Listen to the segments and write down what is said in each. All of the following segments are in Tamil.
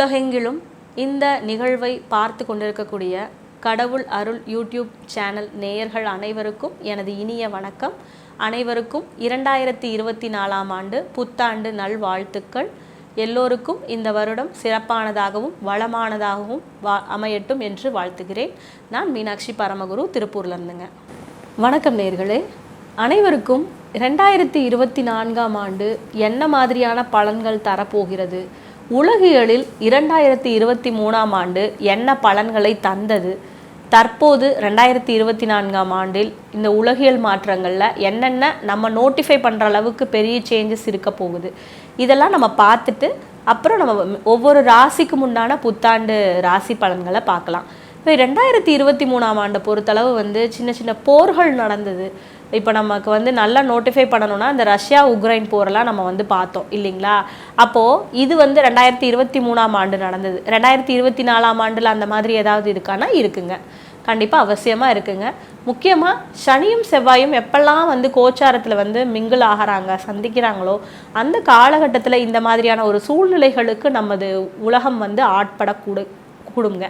உலகெங்கிலும் இந்த நிகழ்வை பார்த்து கொண்டிருக்கக்கூடிய கடவுள் அருள் யூடியூப் சேனல் நேயர்கள் அனைவருக்கும் எனது இனிய வணக்கம். அனைவருக்கும் இரண்டாயிரத்தி இருபத்தி நாலாம் ஆண்டு புத்தாண்டு நல்வாழ்த்துக்கள். எல்லோருக்கும் இந்த வருடம் சிறப்பானதாகவும் வளமானதாகவும் வா அமையட்டும் என்று வாழ்த்துகிறேன். நான் மீனாட்சி பரமகுரு திருப்பூர்லேருந்துங்க. வணக்கம் நேர்களே. அனைவருக்கும் ரெண்டாயிரத்தி இருபத்தி நான்காம் ஆண்டு என்ன மாதிரியான பலன்கள் தரப்போகிறது? உலகியலில் இரண்டாயிரத்தி இருபத்தி மூணாம் ஆண்டு என்ன பலன்களை தந்தது? தற்போது ரெண்டாயிரத்தி இருபத்தி நான்காம் ஆண்டில் இந்த உலகியல் மாற்றங்களில் என்னென்ன நம்ம நோட்டிஃபை பண்ணுற அளவுக்கு பெரிய சேஞ்சஸ் இருக்க போகுது? இதெல்லாம் நம்ம பார்த்துட்டு அப்புறம் நம்ம ஒவ்வொரு ராசிக்கும் உண்டான புத்தாண்டு ராசி பலன்களை பார்க்கலாம். இப்போ ரெண்டாயிரத்தி இருபத்தி மூணாம் ஆண்டை பொறுத்தளவு வந்து சின்ன சின்ன போர்கள் நடந்தது. இப்போ நமக்கு வந்து நல்லா நோட்டிஃபை பண்ணணும்னா இந்த ரஷ்யா உக்ரைன் போரெல்லாம் நம்ம வந்து பார்த்தோம் இல்லைங்களா? அப்போது இது வந்து ரெண்டாயிரத்தி இருபத்தி மூணாம் ஆண்டு நடந்தது. ரெண்டாயிரத்தி இருபத்தி நாலாம் ஆண்டில் அந்த மாதிரி ஏதாவது இருக்கானா? இருக்குங்க. கண்டிப்பாக அவசியமாக இருக்குங்க. முக்கியமாக சனியும் செவ்வாயும் எப்பெல்லாம் வந்து கோச்சாரத்தில் வந்து மிங்கிள் ஆகிறாங்க சந்திக்கிறாங்களோ அந்த காலகட்டத்தில் இந்த மாதிரியான ஒரு சூழ்நிலைகளுக்கு நமது உலகம் வந்து ஆட்படக்கூடும் கொடுங்க.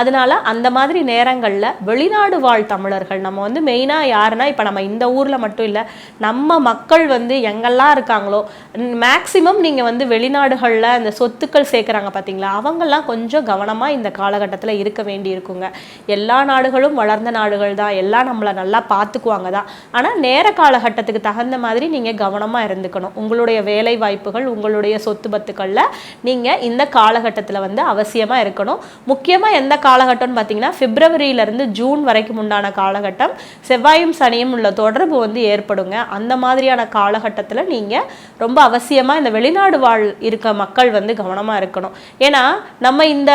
அதனால அந்த மாதிரி நேரங்களில் வெளிநாடு வாழ் தமிழர்கள் நம்ம வந்து மெயினாக யாருன்னா இப்போ நம்ம இந்த ஊரில் மட்டும் இல்லை நம்ம மக்கள் வந்து எங்கெல்லாம் இருக்காங்களோ மேக்சிமம் நீங்கள் வந்து வெளிநாடுகளில் இந்த சொத்துக்கள் சேர்க்குறாங்க பார்த்தீங்களா அவங்கெல்லாம் கொஞ்சம் கவனமாக இந்த காலகட்டத்தில் இருக்க வேண்டி இருக்குங்க எல்லா நாடுகளும் வளர்ந்த நாடுகள் தான் எல்லாம் நம்மளை நல்லா பார்த்துக்குவாங்க தான். ஆனால் நேர காலகட்டத்துக்கு தகுந்த மாதிரி நீங்கள் கவனமாக இருந்துக்கணும். உங்களுடைய வேலை வாய்ப்புகள் உங்களுடைய சொத்து பத்துக்களில் நீங்கள் இந்த காலகட்டத்தில் வந்து அவசியமாக இருக்கணும். முக்கியமாக எந்த காலகட்டம்னு பார்த்தீங்கன்னா பிப்ரவரியிலேருந்து ஜூன் வரைக்கும் உண்டான காலகட்டம். செவ்வாயும் சனியும் உள்ள தொடர்பு வந்து ஏற்படுங்க. அந்த மாதிரியான காலகட்டத்தில் நீங்கள் ரொம்ப அவசியமாக இந்த வெளிநாடு வாழ் இருக்க மக்கள் வந்து கவனமாக இருக்கணும். ஏன்னா நம்ம இந்த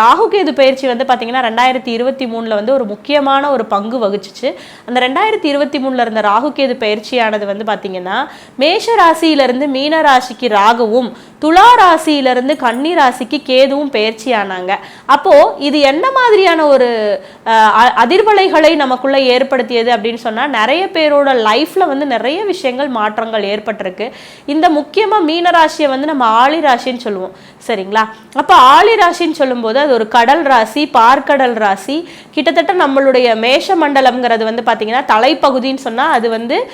ராகுகேது பயிற்சி வந்து பார்த்தீங்கன்னா ரெண்டாயிரத்தி இருபத்தி மூணில் வந்து ஒரு முக்கியமான ஒரு பங்கு வகிச்சிச்சு. அந்த ரெண்டாயிரத்தி இருபத்தி மூணில் இருந்த ராகுகேது பயிற்சியானது வந்து பார்த்தீங்கன்னா மேஷ ராசியிலிருந்து மீன ராசிக்கு ராகுவும் துலா ராசியிலிருந்து கன்னி ராசிக்கு கேதுவும் பயிற்சி அப்போது இது என்ன மாதிரியான ஒரு அ- அதிர்வலைகளை நமக்குள்ளே ஏற்படுத்தியது அப்படின்னு சொன்னால் நிறைய பேரோட லைஃப்பில் வந்து நிறைய விஷயங்கள் மாற்றங்கள் ஏற்பட்டிருக்கு. இந்த முக்கியமாக மீன ராசியை வந்து நம்ம ஆளி ராசின்னு சொல்லுவோம். சரிங்களா? அப்போ ஆளி ராசின்னு சொல்லும்போது அது ஒரு கடல் ராசி பார்க்கடல் ராசி. கிட்டத்தட்ட நம்மளுடைய மேஷ மண்டலம்ங்கிறது வந்து பார்த்திங்கன்னா தலைப்பகுதின்னு சொன்னால் அது வந்து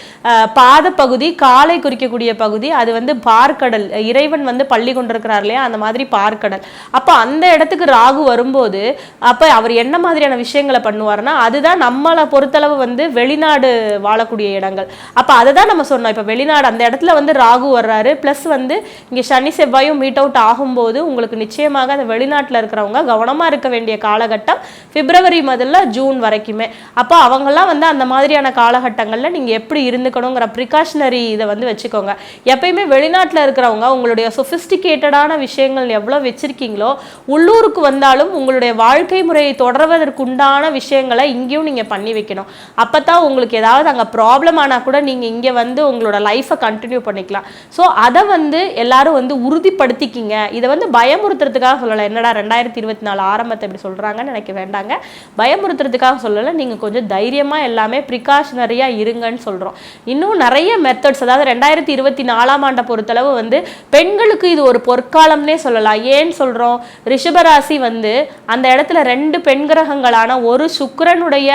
பாதப்பகுதி காலை குறிக்கக்கூடிய பகுதி அது வந்து பார்க்கடல். இறைவன் வந்து பள்ளி கொண்டிருக்கிறார் இல்லையா? அந்த மாதிரி பார்க்கடல். அப்போ அந்த இடத்துக்கு ராகு வரும்போது அப்போ அவர் என்ன மாதிரியான விஷயங்களை பண்ணுவார்னா அதுதான் நம்மளை பொறுத்தளவு வந்து வெளிநாடு வாழக்கூடிய இடங்கள். அப்போ அதை தான் நம்ம சொன்னோம். இப்போ வெளிநாடு அந்த இடத்துல வந்து ராகு வர்றாரு. ப்ளஸ் வந்து இங்கே சனி செவ்வாயும் மீட் அவுட் ஆகும்போது உங்களுக்கு நிச்சயமாக அந்த வெளிநாட்டில் இருக்கிறவங்க கவனமாக இருக்க வேண்டிய காலகட்டம் பிப்ரவரி முதல்ல ஜூன் வரைக்குமே. அப்போ அவங்கெல்லாம் வந்து அந்த மாதிரியான காலகட்டங்களில் நீங்கள் எப்படி இருந்துக்கணுங்கிற ப்ரிகாஷனரி இதை வந்து வச்சுக்கோங்க. எப்பயுமே வெளிநாட்டில் இருக்கிறவங்க உங்களுடைய சொஃபிஸ்டிகேட்டடான விஷயங்கள் எவ்வளோ வச்சிருக்கீங்களோ உள்ளூருக்கு வந்தால் இருந்தாலும் உங்களுடைய வாழ்க்கை முறையை தொடர்வதற்குண்டான விஷயங்களை இங்கேயும் நீங்கள் பண்ணி வைக்கணும். அப்போ தான் உங்களுக்கு ஏதாவது அங்கே ப்ராப்ளம் ஆனால் கூட நீங்கள் இங்கே வந்து உங்களோட லைஃப்பை கண்டினியூ பண்ணிக்கலாம். ஸோ அதை வந்து எல்லாரும் வந்து உறுதிப்படுத்திக்கிங்க. இதை வந்து பயமுறுத்துறதுக்காக சொல்லலை. என்னடா ரெண்டாயிரத்தி இருபத்தி நாலு ஆரம்பத்தை இப்படி சொல்கிறாங்கன்னு நினைக்க வேண்டாங்க. பயமுறுத்துறதுக்காக சொல்லலை. நீங்கள் கொஞ்சம் தைரியமாக எல்லாமே ப்ரிகாஷனரியாக இருங்கன்னு சொல்கிறோம் இன்னும் நிறைய மெத்தட்ஸ் அதாவது ரெண்டாயிரத்தி இருபத்தி நாலாம் ஆண்டை பொறுத்தளவு வந்து பெண்களுக்கு இது ஒரு பொற்காலம்னே சொல்லலாம். ஏன்னு சொல்கிறோம் ரிஷபராசி வந்து அந்த இடத்துல ரெண்டு பெண் கிரகங்களான ஒரு சுக்கரனுடைய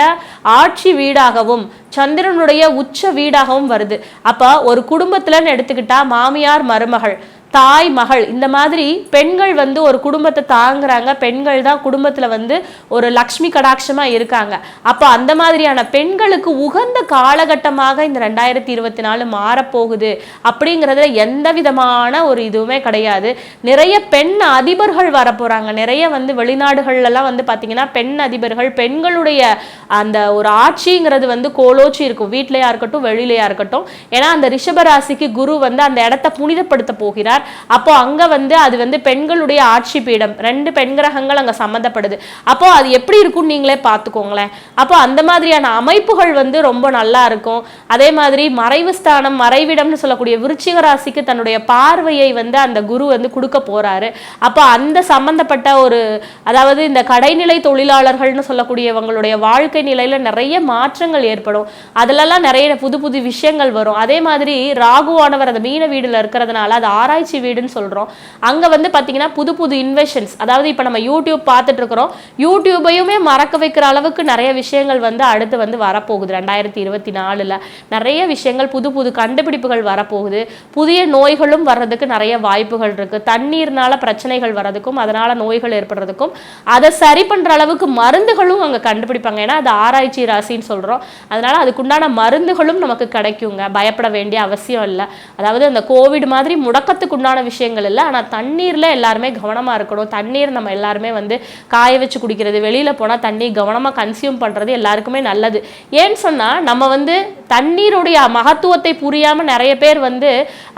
ஆட்சி வீடாகவும் சந்திரனுடைய உச்ச வீடாகவும் வருது. அப்போ ஒரு குடும்பத்துலன்னு எடுத்துக்கிட்டா மாமியார் மருமகள். தாய் மகள் இந்த மாதிரி பெண்கள் வந்து ஒரு குடும்பத்தை தாங்குறாங்க. பெண்கள் தான் குடும்பத்தில் வந்து ஒரு லக்ஷ்மி கடாட்சமா இருக்காங்க. அப்போ அந்த மாதிரியான பெண்களுக்கு உகந்த காலகட்டமாக இந்த ரெண்டாயிரத்தி இருபத்தி நாலு மாறப்போகுது அப்படிங்கிறதுல எந்த விதமான ஒரு இதுவுமே கிடையாது. நிறைய பெண் அதிபர்கள் வரப்போறாங்க. நிறைய வந்து வெளிநாடுகள்லாம் வந்து பார்த்தீங்கன்னா பெண் அதிபர்கள் பெண்களுடைய அந்த ஒரு ஆட்சிங்கிறது வந்து கோலோச்சி இருக்கும். வீட்டிலையா இருக்கட்டும் வெளியிலையா இருக்கட்டும். ஏன்னா அந்த ரிஷபராசிக்கு குரு வந்து அந்த இடத்த புனிதப்படுத்த போகிறார். அப்போ அங்க வந்து அது வந்து பெண்களுடைய ஆட்சி பீடம். ரெண்டு பெண் கிரகங்கள் அங்க சம்மந்தப்படுது. அப்போ அது எப்படி இருக்கும்னு நீங்களே பார்த்துக்கோங்களேன். அப்போ அந்த மாதிரியான அமைப்புகள் வந்து ரொம்ப நல்லா இருக்கும். அதே மாதிரி மறைவு ஸ்தானம் மறைவிடம்னு சொல்லக்கூடிய விருச்சிக ராசிக்கு தன்னுடைய பார்வையை வந்து அந்த குரு வந்து கொடுக்க போறாரு. அப்போ அந்த சம்பந்தப்பட்ட ஒரு அதாவது இந்த கடைநிலை தொழிலாளர்கள்னு சொல்லக்கூடியவங்களுடைய வாழ்க்கை நிலையில நிறைய மாற்றங்கள் ஏற்படும். அதுலலாம் நிறைய புது புது விஷயங்கள் வரும். அதே மாதிரி ராகுவானவர் அந்த மீன வீடுல இருக்கிறதுனால அது ஆராய்ச்சி ஆராய்ச்சி வீடுன்னு சொல்கிறோம் அங்கே வந்து பார்த்தீங்கன்னா புது புது இன்வெஷன்ஸ் அதாவது இப்போ நம்ம யூடியூப் பார்த்துட்டு இருக்கிறோம் யூடியூபையுமே மறக்க வைக்கிற அளவுக்கு நிறைய விஷயங்கள் வந்து அடுத்து வந்து வரப்போகுது. ரெண்டாயிரத்தி இருபத்தி நாலில் நிறைய விஷயங்கள் புது புது கண்டுபிடிப்புகள் வரப்போகுது. புதிய நோய்களும் வர்றதுக்கு நிறைய வாய்ப்புகள் இருக்குது தண்ணீர்னால பிரச்சனைகள் வர்றதுக்கும் அதனால் நோய்கள் ஏற்படுறதுக்கும் அதை சரி பண்ணுற அளவுக்கு மருந்துகளும் அங்கே கண்டுபிடிப்பாங்க. ஏன்னா அது ஆராய்ச்சி ராசின்னு சொல்கிறோம் அதனால அதுக்குண்டான மருந்துகளும் நமக்கு கிடைக்குங்க. பயப்பட வேண்டிய அவசியம் இல்லை. அதாவது அந்த கோவிட் மாதிரி முடக்கத்துக்கு உண்டான விஷயங்கள் இல்லை. ஆனால் தண்ணீரில் எல்லாருமே கவனமாக இருக்கணும். தண்ணீர் நம்ம எல்லாருமே வந்து காய வச்சு குடிக்கிறது வெளியில் போனால் தண்ணி கவனமாக கன்சியூம் பண்ணுறது எல்லாருக்குமே நல்லது. ஏன்னு சொன்னால் நம்ம வந்து தண்ணீருடைய மகத்துவத்தை புரியாமல் நிறைய பேர் வந்து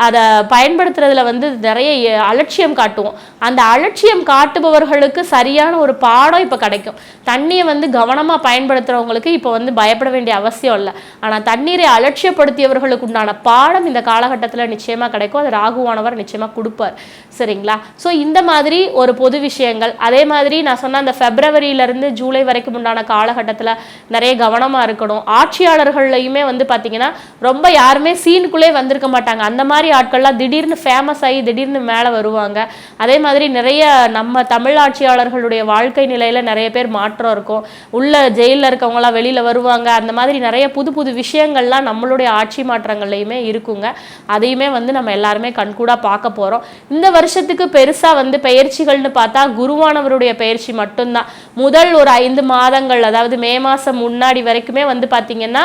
அதை பயன்படுத்துறதுல வந்து நிறைய அலட்சியம் காட்டுவோம். அந்த அலட்சியம் காட்டுபவர்களுக்கு சரியான ஒரு பாடம் இப்போ கிடைக்கும். தண்ணியை வந்து கவனமாக பயன்படுத்துகிறவங்களுக்கு இப்போ வந்து பயப்பட வேண்டிய அவசியம் இல்லை. ஆனால் தண்ணீரை அலட்சியப்படுத்தியவர்களுக்கு உண்டான பாடம் இந்த காலகட்டத்தில் நிச்சயமாக கிடைக்கும். அது ராகுவானவர் நிச்சயமாக கொடுப்பார். சரிங்களா? ஸோ இந்த மாதிரி ஒரு பொது விஷயங்கள் அதே மாதிரி நான் சொன்ன அந்த ஃபெப்ரவரியிலேருந்து ஜூலை வரைக்கும் உண்டான காலகட்டத்தில் நிறைய கவனமாக இருக்கணும். ஆட்சியாளர்கள்லையுமே வந்து பார்த்தீங்கன்னா ரொம்ப யாருமே சீனுக்குள்ளே வந்திருக்க மாட்டாங்க. அந்த மாதிரி ஆட்கள்லாம் திடீர்னு ஃபேமஸ் ஆகி திடீர்னு மேலே வருவாங்க. அதே மாதிரி நிறைய நம்ம தமிழ் ஆட்சியாளர்களுடைய வாழ்க்கை நிலையில் நிறைய பேர் மாற்றம் இருக்கும். உள்ள ஜெயிலில் இருக்கவங்களாம் வெளியில் வருவாங்க. அந்த மாதிரி நிறைய புது புது விஷயங்கள்லாம் நம்மளுடைய ஆட்சி மாற்றங்கள்லையுமே இருக்குங்க. அதையுமே வந்து நம்ம எல்லாருமே கண்கூடாக பார்க்க போகிறோம் இந்த வருஷத்துக்கு பெருசாக வந்து பயிற்சிகள்னு பார்த்தா குருவானவருடைய பயிற்சி மட்டும்தான். முதல் ஒரு ஐந்து மாதங்கள் அதாவது மே மாதம் முன்னாடி வரைக்குமே வந்து பார்த்திங்கன்னா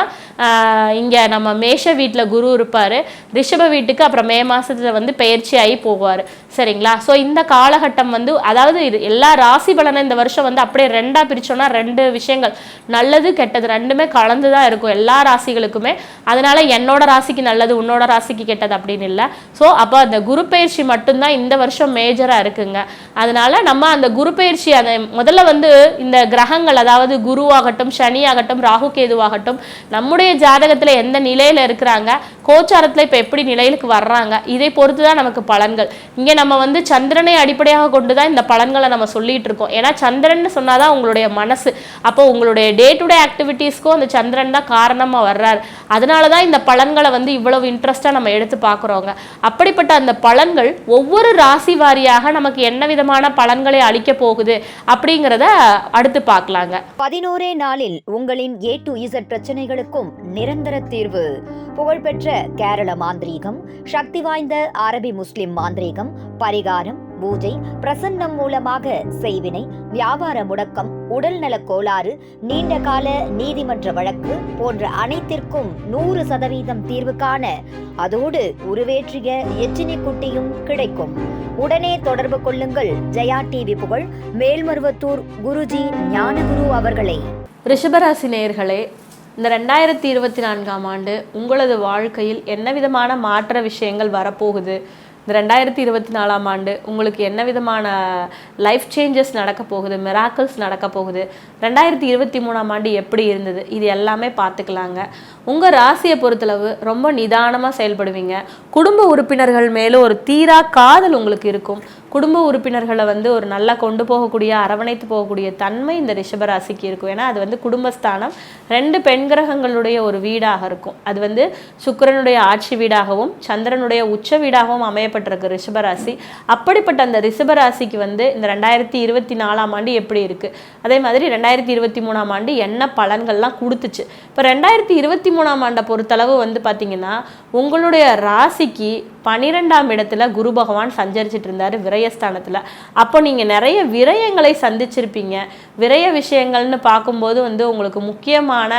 இங்கே நம்ம மேஷ வீட்டில் குரு இருப்பார் ரிஷப வீட்டுக்கு அப்புறம் மே மாதத்தில் வந்து பெயர்ச்சி ஆகி போவார். சரிங்களா? ஸோ இந்த காலகட்டம் வந்து அதாவது இது எல்லா ராசி பலனை இந்த வருஷம் வந்து அப்படியே ரெண்டாக பிரிச்சோன்னா ரெண்டு விஷயங்கள். நல்லது கெட்டது ரெண்டுமே கலந்து தான் இருக்கும் எல்லா ராசிகளுக்குமே. அதனால என்னோட ராசிக்கு நல்லது உன்னோட ராசிக்கு கெட்டது அப்படின்னு இல்லை. ஸோ அப்போ அந்த குரு பயிற்சி மட்டும்தான் இந்த வருஷம் மேஜராக இருக்குங்க. அதனால நம்ம அந்த குரு பயிற்சி அந்த முதல்ல வந்து இந்த கிரகங்கள் அதாவது குருவாகட்டும் சனி ஆகட்டும் ராகு கேதுவாகட்டும் நம்முடைய ஜாதகத்தில் எந்த நிலையில் இருக்கிறாங்க? கோச்சாரத்தில் இப்போ எப்படி நிலையிலுக்கு வர்றாங்க? இதை பொறுத்து தான் நமக்கு பலன்கள். இங்கே நம்ம வந்து சந்திரனை அடிப்படையாக கொண்டு தான் இந்த பலன்களை நம்ம சொல்லிட்டு இருக்கோம். ஏன்னா சந்திரன் சொன்னாதான் உங்களுடைய மனசு. அப்போ உங்களுடைய டே டு டே ஆக்டிவிட்டீஸ்க்கும் அந்த சந்திரன் தான் காரணமாக வர்றாரு. அதனால தான் இந்த பலன்களை வந்து இவ்வளவு இன்ட்ரெஸ்டாக நம்ம எடுத்து பார்க்குறோங்க. அப்படிப்பட்ட அந்த பலன்கள் ஒவ்வொரு ராசி வாரியாக நமக்கு என்ன விதமான பலன்களை அளிக்க போகுது அப்படிங்கிறத அடுத்து பார்க்கலாங்க. பதினோரே நாளில் உங்களின் ஏ டு இசட் பிரச்சனைகளுக்கும் நிரந்தர தீர்வு. புகழ்பெற்ற கேரள மாந்திரீகம் சக்தி வாய்ந்த அரபி முஸ்லிம் மாந்திரீகம் பரிகாரம் பூஜை பிரசன்னம் மூலமாக செய்வினை வியாபார முடக்கம் உடல்நலக் கோளாறு நீண்ட கால நீதிமன்ற வழக்கு போன்ற அனைத்திற்கும் நூறு சதவீதம் தீர்வு காண அதோடு உருவேற்றிய எச்சினி குட்டியும் கிடைக்கும். உடனே தொடர்பு கொள்ளுங்கள். ஜெயா டிவி புகழ் மேல்மருவத்தூர் குருஜி ஞானகுரு அவர்களை. ரிஷபராசி நேயர்களே இந்த ரெண்டாயிரத்தி இருபத்தி நான்காம் ஆண்டு உங்களது வாழ்க்கையில் என்ன விதமான மாற்ற விஷயங்கள் வரப்போகுது? இந்த ரெண்டாயிரத்தி இருபத்தி நாலாம் ஆண்டு உங்களுக்கு என்ன விதமான லைஃப் சேஞ்சஸ் நடக்க போகுது? மிராக்கிள்ஸ் நடக்க போகுது. ரெண்டாயிரத்தி இருபத்தி மூணாம் ஆண்டு எப்படி இருந்தது? இது எல்லாமே பார்த்துக்கலாங்க. உங்கள் ராசியை பொறுத்தளவு ரொம்ப நிதானமாக செயல்படுவீங்க. குடும்ப உறுப்பினர்கள் மேலும் ஒரு தீரா காதல் உங்களுக்கு இருக்கும். குடும்ப உறுப்பினர்களை வந்து ஒரு நல்லா கொண்டு போகக்கூடிய அரவணைத்து போகக்கூடிய தன்மை இந்த ரிஷபராசிக்கு இருக்கும். ஏன்னா அது வந்து குடும்பஸ்தானம். ரெண்டு பெண் கிரகங்களுடைய ஒரு வீடாக இருக்கும். அது வந்து சுக்கிரனுடைய ஆட்சி வீடாகவும் சந்திரனுடைய உச்ச வீடாகவும் அமையப்பட்டிருக்கு ரிஷபராசி. அப்படிப்பட்ட அந்த ரிஷபராசிக்கு வந்து இந்த ரெண்டாயிரத்தி இருபத்தி நாலாம் ஆண்டு எப்படி இருக்குது அதே மாதிரி ரெண்டாயிரத்தி இருபத்தி மூணாம் ஆண்டு என்ன பலன்கள்லாம் கொடுத்துச்சு? இப்போ ரெண்டாயிரத்தி இருபத்தி மூணாம் ஆண்டை பொறுத்தளவு வந்து பார்த்திங்கன்னா உங்களுடைய ராசிக்கு பன்னிரெண்டாம் இடத்துல குரு பகவான் சஞ்சரிச்சிட்டு இருந்தார் விரயஸ்தானத்தில். அப்போ நீங்கள் நிறைய விரயங்களை சந்திச்சிருப்பீங்க. விரய விஷயங்கள்னு பார்க்கும்போது வந்து உங்களுக்கு முக்கியமான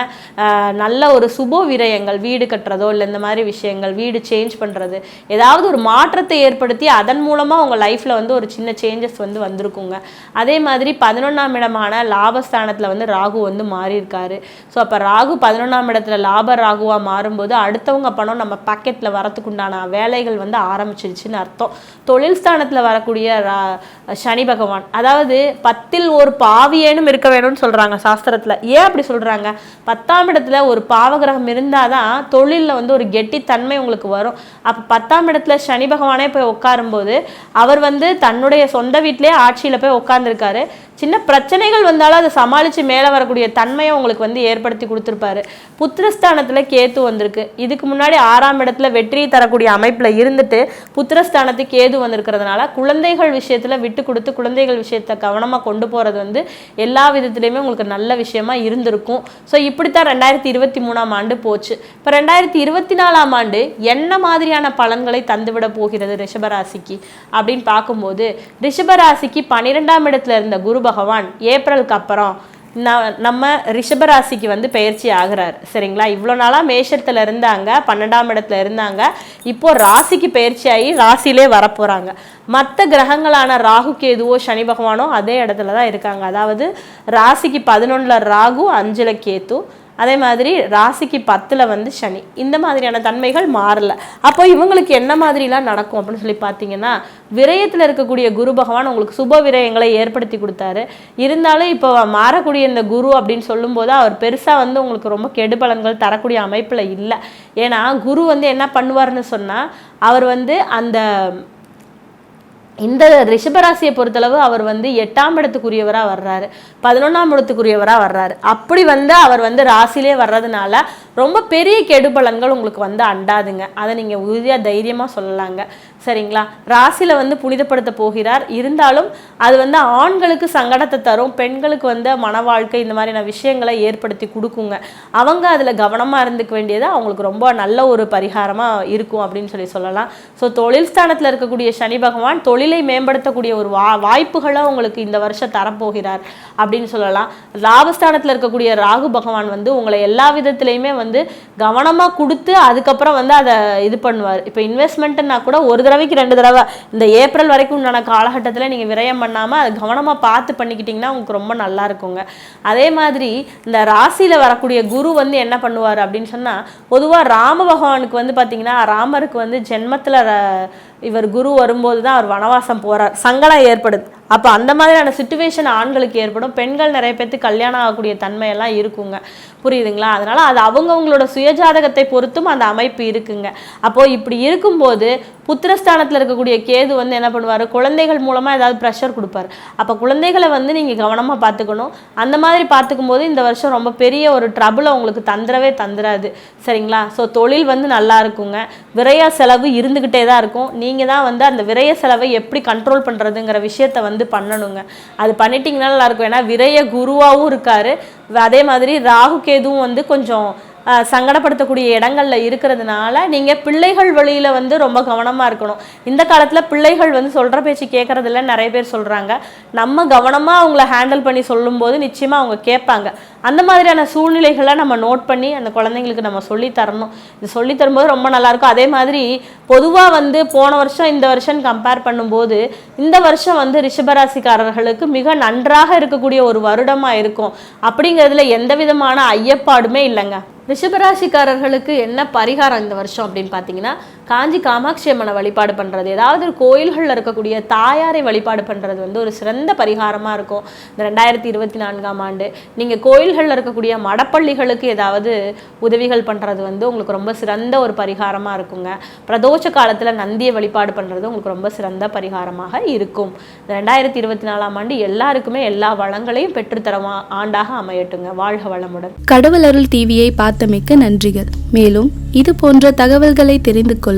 நல்ல ஒரு சுப விரயங்கள் வீடு கட்டுறதோ இல்லை இந்த மாதிரி விஷயங்கள் வீடு சேஞ்ச் பண்ணுறது ஏதாவது ஒரு மாற்றத்தை ஏற்படுத்தி அதன் மூலமாக உங்கள் லைஃப்பில் வந்து ஒரு சின்ன சேஞ்சஸ் வந்து வந்திருக்குங்க. அதே மாதிரி பதினொன்றாம் இடமான லாபஸ்தானத்தில் வந்து ராகு வந்து மாறியிருக்காரு. ஸோ அப்போ ராகு பதினொன்றாம் இடத்துல லாப ராகுவாக மாறும்போது அடுத்தவங்க பணம் நம்ம பாக்கெட்டில் வரத்துக்குண்டான வேலைகள் வந்து ஆரம்பிச்சிருச்சுன்னு அர்த்தம். தொழில் ஸ்தானத்தில் வரக்கூடிய ரா- சனி பகவான் அதாவது பத்தில் ஒரு பாவியேனும் இருக்க வேணும்னு சொல்கிறாங்க சாஸ்திரத்தில். ஏன் அப்படி சொல்கிறாங்க பத்தாம் இடத்துல ஒரு பாவகிரகம் இருந்தால் தான் தொழிலில் வந்து ஒரு கெட்டித்தன்மை உங்களுக்கு வரும். அப்போ பத்தாம் இடத்துல சனி பகவானே போய் உட்காரும்போது அவர் வந்து தன்னுடைய சொந்த வீட்டிலே ஆட்சியில் போய் உட்காந்துருக்காரு சின்ன பிரச்சனைகள் வந்தாலும் அதை சமாளித்து மேலே வரக்கூடிய தன்மையை உங்களுக்கு வந்து ஏற்படுத்தி கொடுத்துருப்பாரு. புத்திரஸ்தானத்தில் கேத்து வந்திருக்கு. இதுக்கு முன்னாடி ஆறாம் இடத்துல வெற்றியை தரக்கூடிய அமைப்பில் இருந்துட்டு புத்திரஸ்தானத்துக்கு கேது வந்திருக்கிறதுனால குழந்தைகள் விஷயத்தில் விட்டு கொடுத்து குழந்தைகள் விஷயத்தை கவனமாக கொண்டு போகிறது வந்து எல்லா விதத்துலேயுமே உங்களுக்கு நல்ல விஷயமா இருந்திருக்கும். ஸோ இப்படித்தான் ரெண்டாயிரத்தி இருபத்தி மூணாம் ஆண்டு போச்சு. இப்போ ரெண்டாயிரத்தி இருபத்தி நாலாம் ஆண்டு என்ன மாதிரியான பலன்களை தந்துவிட போகிறது ரிஷபராசிக்கு? அப்படின்னு பார்க்கும்போது ரிஷபராசிக்கு பன்னிரெண்டாம் இடத்துல இருந்த குரு பகவான் ஏப்ரலுக்கு அப்புறம் ந- நம்ம ரிஷபராசிக்கு வந்து பயிற்சி ஆகிறார். சரிங்களா? இவ்வளோ நாளாக மேஷத்தில் இருந்தாங்க பன்னெண்டாம் இடத்துல இருந்தாங்க. இப்போது ராசிக்கு பயிற்சி ஆகி ராசியிலே வரப்போகிறாங்க மற்ற கிரகங்களான ராகு கேதுவோ சனி பகவானோ அதே இடத்துல தான் இருக்காங்க. அதாவது ராசிக்கு பதினொன்றில் ராகு அஞ்சில் கேத்து அதே மாதிரி ராசிக்கு பத்தில் வந்து சனி. இந்த மாதிரியான தன்மைகள் மாறல. அப்போ இவங்களுக்கு என்ன மாதிரிலாம் நடக்கும் அப்படின்னு சொல்லி பார்த்தீங்கன்னா விரயத்தில் இருக்கக்கூடிய குரு பகவான் உங்களுக்கு சுப விரயங்களை ஏற்படுத்தி கொடுத்தாரு. இருந்தாலும் இப்போ மாறக்கூடிய இந்த குரு அப்படின்னு சொல்லும்போது அவர் பெருசாக வந்து உங்களுக்கு ரொம்ப கெடுபலன்கள் தரக்கூடிய அமைப்பில் இல்லை. ஏன்னா குரு வந்து என்ன பண்ணுவார்னு சொன்னால் அவர் வந்து அந்த இந்த ரிஷபராசியை பொறுத்தளவு அவர் வந்து எட்டாம் இடத்துக்குரியவராக வர்றாரு. பதினொன்றாம் இடத்துக்குரியவராக வர்றாரு. அப்படி வந்து அவர் வந்து ராசிலே வர்றதுனால ரொம்ப பெரிய கெடுபலன்கள் உங்களுக்கு வந்து அண்டாதுங்க. அதை நீங்கள் உறுதியாக தைரியமாக சொல்லலாங்க. சரிங்களா? ராசியில் வந்து புனிதப்படுத்த போகிறார். இருந்தாலும் அது வந்து ஆண்களுக்கு சங்கடத்தை தரும். பெண்களுக்கு வந்து மன வாழ்க்கை இந்த மாதிரியான விஷயங்களை ஏற்படுத்தி கொடுக்குங்க. அவங்க அதில் கவனமாக இருந்துக்க வேண்டியது அவங்களுக்கு ரொம்ப நல்ல ஒரு பரிகாரமாக இருக்கும் அப்படின்னு சொல்லி சொல்லலாம். ஸோ தொழில் ஸ்தானத்தில் இருக்கக்கூடிய சனி பகவான் தொழில் மேம்படுத்தக்கூடிய ஒரு வா வாய்ப்புகளை உங்களுக்கு இந்த வருஷம் தரப்போகிறார் அப்படின்னு சொல்லலாம். லாபஸ்தானத்தில் இருக்கக்கூடிய ராகு பகவான் வந்து உங்களை எல்லா விதத்துலையுமே வந்து கவனமாக கொடுத்து அதுக்கப்புறம் வந்து அதை இது பண்ணுவார். இப்போ இன்வெஸ்ட்மெண்ட்டுன்னா கூட ஒரு தடவைக்கு ரெண்டு தடவை. இந்த ஏப்ரல் வரைக்கும் உண்டான காலகட்டத்தில் நீங்கள் விரயம் பண்ணாமல் அதை கவனமாக பார்த்து பண்ணிக்கிட்டிங்கன்னா உங்களுக்கு ரொம்ப நல்லா இருக்குங்க. அதே மாதிரி இந்த ராசியில் வரக்கூடிய குரு வந்து என்ன பண்ணுவார் அப்படின்னு சொன்னால் பொதுவாக ராம பகவானுக்கு வந்து பார்த்தீங்கன்னா ராமருக்கு வந்து ஜென்மத்தில் இவர் குரு வரும்போது தான் அவர் வனவாசம் போகிறார் சங்கடம் ஏற்படுது. அப்போ அந்த மாதிரியான சுச்சுவேஷன் ஆண்களுக்கு ஏற்படும். பெண்கள் நிறைய பேர்த்துக்கு கல்யாணம் ஆகக்கூடிய தன்மையெல்லாம் இருக்குங்க. புரியுதுங்களா? அதனால் அது அவங்கவங்களோட சுயஜாதகத்தை பொறுத்தும் அந்த அமைப்பு இருக்குங்க. அப்போது இப்படி இருக்கும்போது புத்திரஸ்தானத்தில் இருக்கக்கூடிய கேது வந்து என்ன பண்ணுவார்? குழந்தைகள் மூலமாக ஏதாவது ப்ரெஷர் கொடுப்பாரு. அப்போ குழந்தைகளை வந்து நீங்கள் கவனமாக பார்த்துக்கணும். அந்த மாதிரி பார்த்துக்கும் போது இந்த வருஷம் ரொம்ப பெரிய ஒரு ட்ரபுளை உங்களுக்கு தந்துடவே தந்துடாது. சரிங்களா? ஸோ தொழில் வந்து நல்லா இருக்குங்க. விரைய செலவு இருந்துக்கிட்டே தான் இருக்கும். நீங்கள் தான் வந்து அந்த விரய செலவை எப்படி கண்ட்ரோல் பண்ணுறதுங்கிற விஷயத்தை வந்து பண்ணணுங்க. அது பண்ணிட்டீங்கன்னா நல்லாயிருக்கும் ஏன்னா விரய குருவாகவும் இருக்காரு. அதே மாதிரி ராகு கேதுவும் வந்து கொஞ்சம் சங்கடப்படுத்தக்கூடிய இடங்களில் இருக்கிறதுனால நீங்கள் பிள்ளைகள் வழியில் வந்து ரொம்ப கவனமாக இருக்கணும். இந்த காலத்தில் பிள்ளைகள் வந்து சொல்கிற பேச்சு கேட்குறதில்ல நிறைய பேர் சொல்கிறாங்க நம்ம கவனமாக அவங்கள ஹேண்டில் பண்ணி சொல்லும்போது நிச்சயமாக அவங்க கேட்பாங்க. அந்த மாதிரியான சூழ்நிலைகளை நம்ம நோட் பண்ணி அந்த குழந்தைங்களுக்கு நம்ம சொல்லி தரணும். இது சொல்லி தரும்போது ரொம்ப நல்லாயிருக்கும் அதே மாதிரி பொதுவாக வந்து போன வருஷம் இந்த வருஷம் கம்பேர் பண்ணும்போது இந்த வருஷம் வந்து ரிஷபராசிக்காரர்களுக்கு மிக நன்றாக இருக்கக்கூடிய ஒரு வருடமாக இருக்கும். அப்படிங்கிறதுல எந்த விதமான ஐயப்பாடுமே இல்லைங்க. ரிஷபராசிக்காரர்களுக்கு என்ன பரிகாரம் இந்த வருஷம் அப்படின்னு பார்த்தீங்கன்னா காஞ்சி காமாட்சி அம்மனை வழிபாடு பண்ணுறது ஏதாவது ஒரு கோயில்களில் இருக்கக்கூடிய தாயாரை வழிபாடு பண்ணுறது வந்து ஒரு சிறந்த பரிகாரமாக இருக்கும். இந்த ரெண்டாயிரத்தி இருபத்தி நான்காம் ஆண்டு நீங்கள் கோயில்களில் இருக்கக்கூடிய மடப்பள்ளிகளுக்கு ஏதாவது உதவிகள் பண்ணுறது வந்து உங்களுக்கு ரொம்ப சிறந்த ஒரு பரிகாரமாக இருக்குங்க. பிரதோஷ காலத்தில் நந்தியை வழிபாடு பண்ணுறது உங்களுக்கு ரொம்ப சிறந்த பரிகாரமாக இருக்கும். இந்த ரெண்டாயிரத்தி இருபத்தி நாலாம் ஆண்டு எல்லாருக்குமே எல்லா வளங்களையும் பெற்றுத்தரமா ஆண்டாக அமையட்டுங்க. வாழ்க வளமுடன். கடவுள் அருள் டிவியை பார்த்தமைக்கு நன்றிகள். மேலும் இது போன்ற தகவல்களை தெரிந்து கொள்ள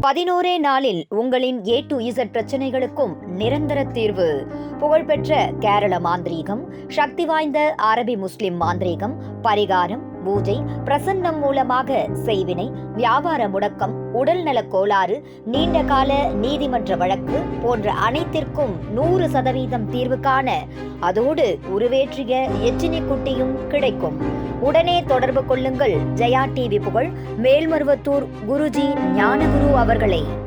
பதினோரே நாளில் உங்களின் ஏ டு இசட் பிரச்சனைகளுக்கும் நிரந்தர தீர்வு. புகழ்பெற்ற கேரள மாந்திரீகம் சக்தி வாய்ந்த அரபி முஸ்லிம் மாந்திரீகம் பரிகாரம் பூஜை பிரசன்னம் மூலமாக செய்வினை வியாபார முடக்கம் உடல்நலக் கோளாறு நீண்டகால நீதிமன்ற வழக்கு போன்ற அனைத்திற்கும் நூறு சதவீதம் தீர்வு காண அதோடு உருவேற்றிய எச்சினி குட்டியும் கிடைக்கும். உடனே தொடர்பு கொள்ளுங்கள். ஜெயா டிவி புகழ் மேல்மருவத்தூர் குருஜி ஞானகுரு அவர்களை.